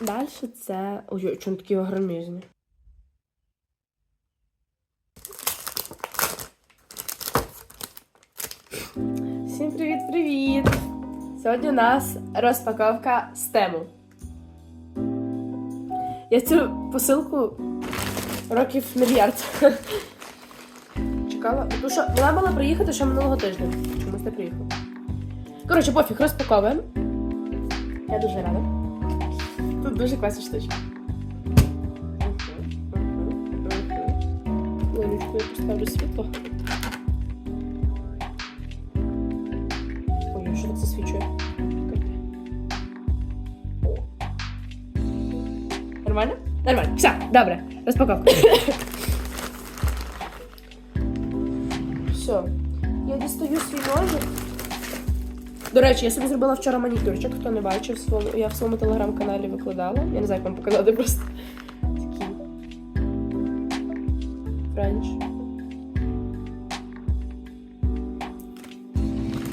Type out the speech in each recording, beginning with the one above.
Далі це. Ой, чому такі огромезні? Всім привіт-привіт! Сьогодні у нас розпаковка з тему. Я цю посилку років мільярд. Чекала. Тому що вона мала приїхати ще минулого тижня. Чомусь не приїхала. Коротше, пофіг, розпаковуємо. Я дуже рада. Тут дуже класна штучка. Поставлю світло. Ой, що так засвічує? О. Нормально? Нормально. Все, добре. Розпаковка. Все. Я дістаю свій ножик. До речі, я собі зробила вчора манікюрчик, хто не бачив, я в своєму телеграм-каналі викладала. Я не знаю, як вам показати просто. Такий. Френч.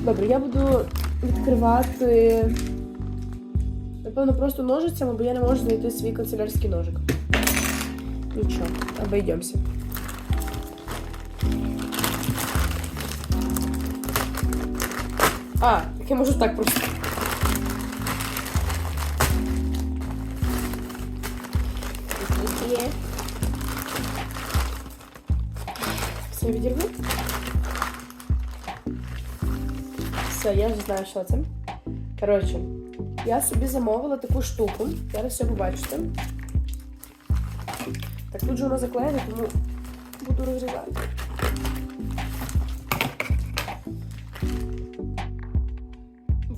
Добре, я буду відкривати. Напевно, просто ножицями, бо я не можу знайти свій канцелярський ножик. Нічого, обійдемося. А, так я можу так просто. Все відірву. Все, я вже знаю, що це. Коротше, я собі замовила таку штуку. Зараз все побачите. Так тут же воно заклеєно, тому буду розрізати.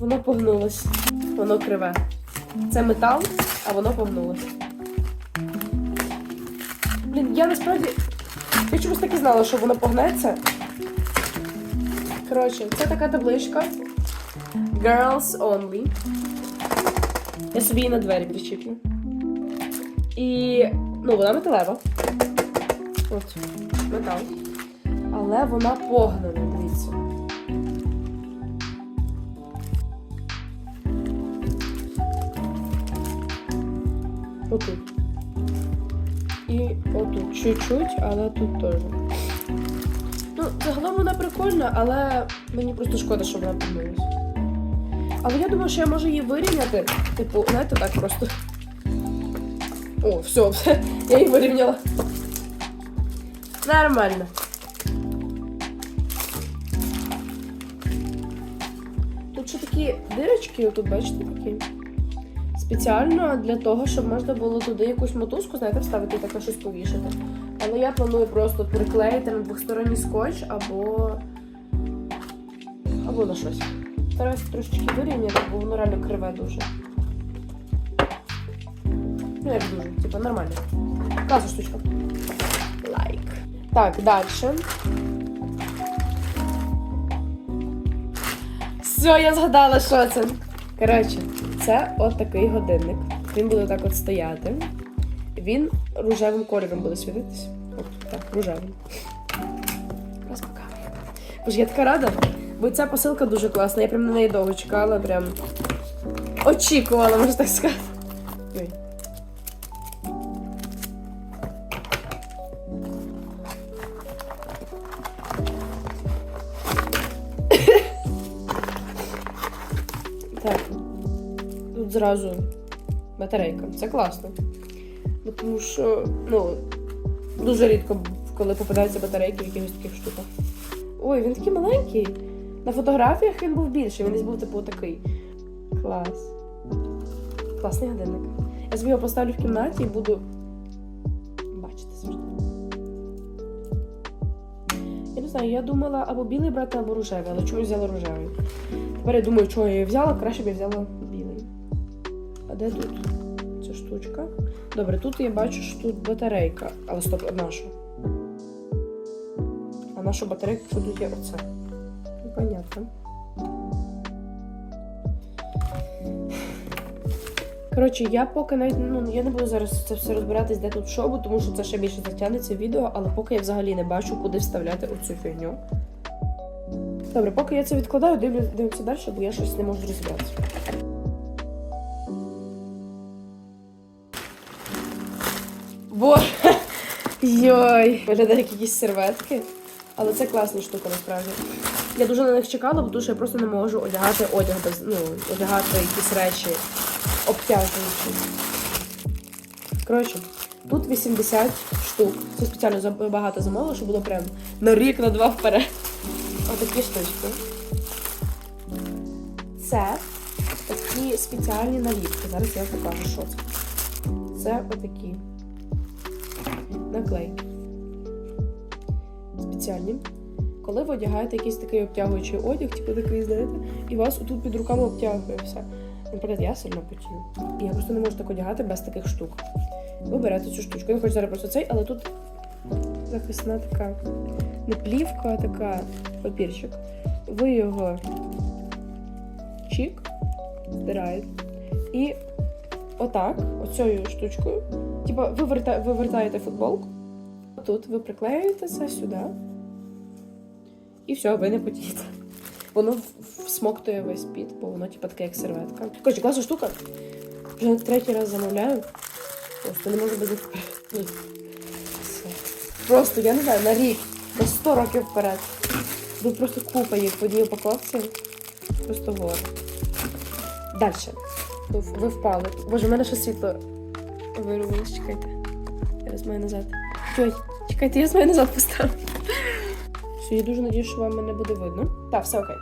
Воно погнулось. Воно криве. Це метал, а воно погнулось. Блін, я насправді. Я чомусь так і знала, що воно погнеться. Коротше, це така табличка. Girls only. Я собі її на двері причіплю. І. Ну, вона металева. От, метал. Але вона погнена, Отут. І отут чуть-чуть, але тут теж. Ну, загалом вона прикольна, але мені просто шкода, що вона помилась. Але я думаю, що я можу її вирівняти. Типу, знаєте, так просто. О, все, я її вирівняла. Нормально. Тут ще такі дирочки, отут, бачите, такі. Спеціально для того, щоб можна було туди якусь мотузку, знаєте, вставити і так на щось повішати. Але я планую просто приклеїти на двосторонній скотч або. або на щось. Стараюся трошечки вирівняти, бо воно реально криве дуже. Ну, як дуже, типу, нормально. Класна штучка. Лайк. Так, далі. Все, я згадала, що це. Коротше, це от такий годинник. Він буде так от стояти. Він рожевим кольором буде світитись. От так, рожевим. Бо Боже, я така рада, бо ця посилка дуже класна. Я прям на неї довго чекала, прям очікувала, можна так сказати. Ой. Зразу батарейка. Це класно. Бо Тому що, ну, дуже рідко, коли попадаються батарейки в якихось таких штуках. Ой, він такий маленький. На фотографіях він був більший, він десь був типу такий. Клас. Класний годинник. Я собі його поставлю в кімнаті і буду бачити завжди. Я не знаю, я думала або білий брати, або рожевий, але чомусь взяла рожевий. Тепер я думаю, чого я її взяла, краще б я взяла де тут ця штучка? Добре, тут я бачу, що тут батарейка. Але стоп, а наша. А наша батарейка, що тут є оце? Непонятно. Коротше, я поки навіть ну я не буду зараз це все розбиратись, де тут що, бо тому що це ще більше затягнеться відео, але поки я взагалі не бачу, куди вставляти оцю фігню. Добре, поки я це відкладаю, дивлюсь, дивимося далі, бо я щось не можу розібратися. Боже. Йой. Виглядає як якісь серветки. Але це класна штука насправді. Я дуже на них чекала, тому що я просто не можу одягати одяг без. Ну, одягати якісь речі обтяжуючі. Коротше, тут 80 штук. Це спеціально багато замовила, щоб було прям на рік, на два вперед. Отакі штучки. Це такі спеціальні наліпки. Зараз я покажу, що це. Це отакі наклейки. Спеціальні. Коли ви одягаєте якийсь такий обтягуючий одяг, типу такий, знаєте, і вас отут під руками обтягує все. Наприклад, я сильно потію. І я просто не можу так одягати без таких штук. Ви берете цю штучку. Я хочу зараз просто цей, але тут захисна така не плівка, а така папірчик. Ви його чік, здираєте. І отак, оцією штучкою, типа ви, верта, ви вертаєте футболку, тут ви приклеюєте це сюди. І все, ви не потієте. Воно всмоктує весь піт, бо воно типа таке, як серветка. Коротше, класна штука. Вже третій раз замовляю. Просто не можу без Ні. Все. Просто, я не знаю, на рік, на 100 років вперед. Тут просто купа їх в одній упаковці. Просто гора. Далі. Ви, впали. Боже, в мене ще світло вирвалось, чекайте. Я раз маю назад. Ой, чекайте, я маю назад поставлю. Все, я дуже надію, що вам мене буде видно. Так, все окей.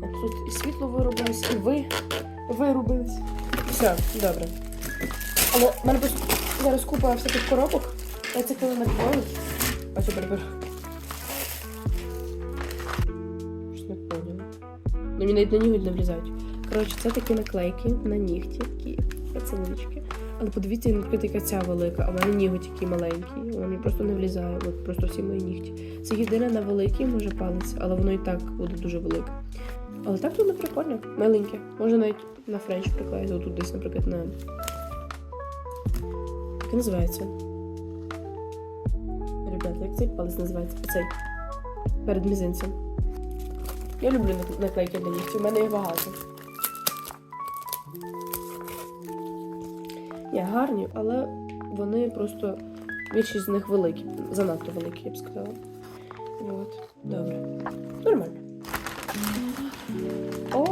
Тут і світло вирубилось, і ви вирубились. Все, добре. Але в мене просто зараз купа всяких коробок. Я це коли накрою. А що переберу? Щось не поняла. Ну, мені навіть на ніготь не влізають. Коротше, це такі наклейки на нігті, такі поцілуночки. Але подивіться, наскільки яка ця велика, а в мене ніготь який маленький. Вона мені просто не влізає. От просто всі мої нігті. Це єдине на великий може палець, але воно і так буде дуже велике. Але так воно прикольно, миленьке. Може навіть на френч приклеїти, отут десь, наприклад, на. Як називається? Ребята, як цей палець називається? Оцей. Перед мізинцем. Я люблю наклейки для нігтів, у мене їх багато. Гарні, але вони просто більшість з них великі. Занадто великі, я б сказала. От, добре. Нормально. О,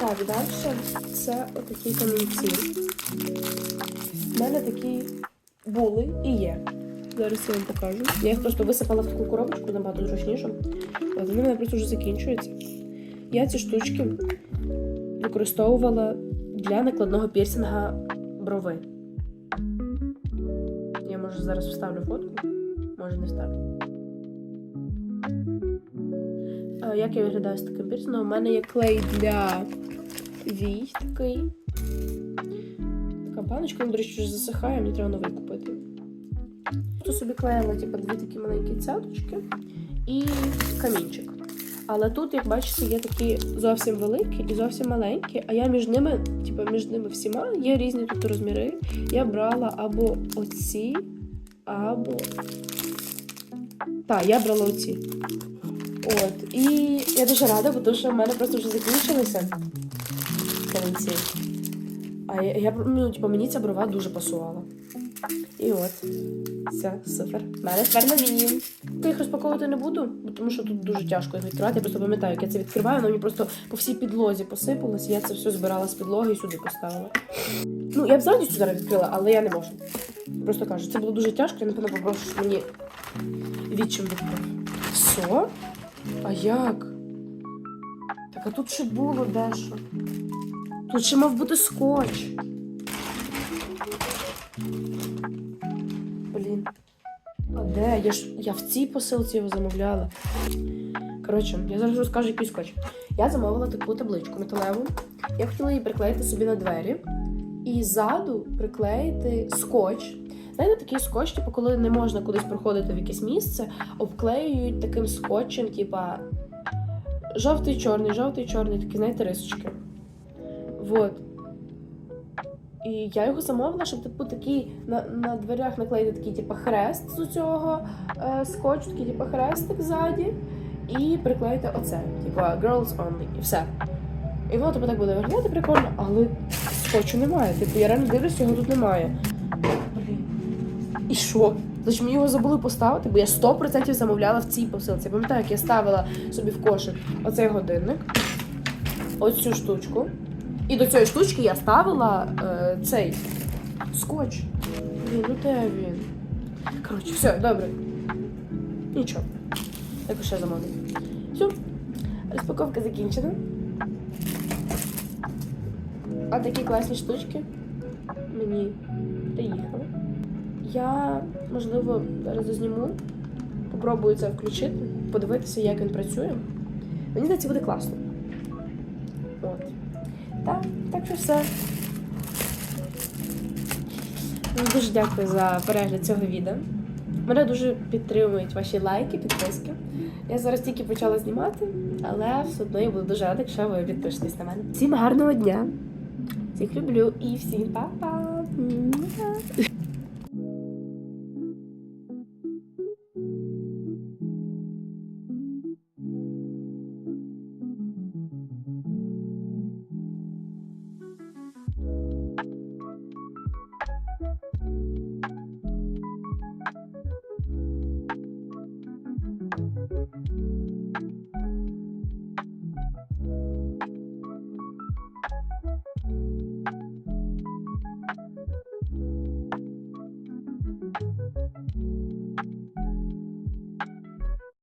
так, далі це отакі камінці. У мене такі були і є. Зараз я вам покажу. Я їх просто висипала в таку коробочку набагато зручніше. Вони в мене просто вже закінчуються. Я ці штучки використовувала для накладного пірсинга брови. Я може зараз вставлю фотку, може не вставлю. Як я виглядаю з таким пірсингом? У мене є клей для вій такий. Така баночка, він, до речі, вже засихає, мені треба новий купити. Тут собі клеїла типу, дві такі маленькі цяточки і камінчик. Але тут, як бачите, є такі зовсім великі і зовсім маленькі, а я між ними, типу, між ними всіма є різні тут розміри. Я брала або оці, або. Так, я брала оці. От. І я дуже рада, бо що в мене просто вже закінчилися камінці. А я, я ну, типу, мені ця брова дуже пасувала. І от. Все, супер. У мене тепер нові. Я їх розпаковувати не буду, тому що тут дуже тяжко їх відкривати. Я просто пам'ятаю, як я це відкриваю, воно мені просто по всій підлозі посипалось, я це все збирала з підлоги і сюди поставила. Ну, я б з радістю зараз відкрила, але я не можу. Просто кажу, це було дуже тяжко, я напевно попрошу, щоб мені відчим відкрив. Що? А як? Так, а тут ще було дещо. Тут ще мав бути скотч. Блін. А де? Я ж я в цій посилці його замовляла. Коротше, я зараз розкажу який скотч. Я замовила таку табличку металеву. Я хотіла її приклеїти собі на двері. І ззаду приклеїти скотч. Знаєте, такий скотч, типу, коли не можна кудись проходити в якесь місце, обклеюють таким скотчем, типа жовтий, чорний, жовтий, чорний, такі, знаєте, рисочки. Вот. І я його замовила, щоб типу такий на, на дверях наклеїти такий, типу, хрест з цього е, скотчу, такий, типу, хрестик ззаді, і приклеїти оце, типу, girls only, і все. І воно типу так буде виглядати прикольно, але скотчу немає. Типу, я реально дивлюся, його тут немає. Блін. І що? Значить, ми його забули поставити, бо я 100% замовляла в цій посилці. Я пам'ятаю, як я ставила собі в кошик оцей годинник, оцю штучку. І до цієї штучки я ставила е, цей скотч. Блін, ну де він? Коротше, все, добре. Нічого. Так ще замовлю. Все. Розпаковка закінчена. А такі класні штучки мені приїхали. Я, можливо, зараз зніму, попробую це включити, подивитися, як він працює. Мені здається, буде класно. От. Так, так що все. Дуже дякую за перегляд цього відео. Мене дуже підтримують ваші лайки, підписки. Я зараз тільки почала знімати, але все одно я буду дуже рада, якщо ви підпишетесь на мене. Всім гарного дня! Всіх люблю і всім па-па!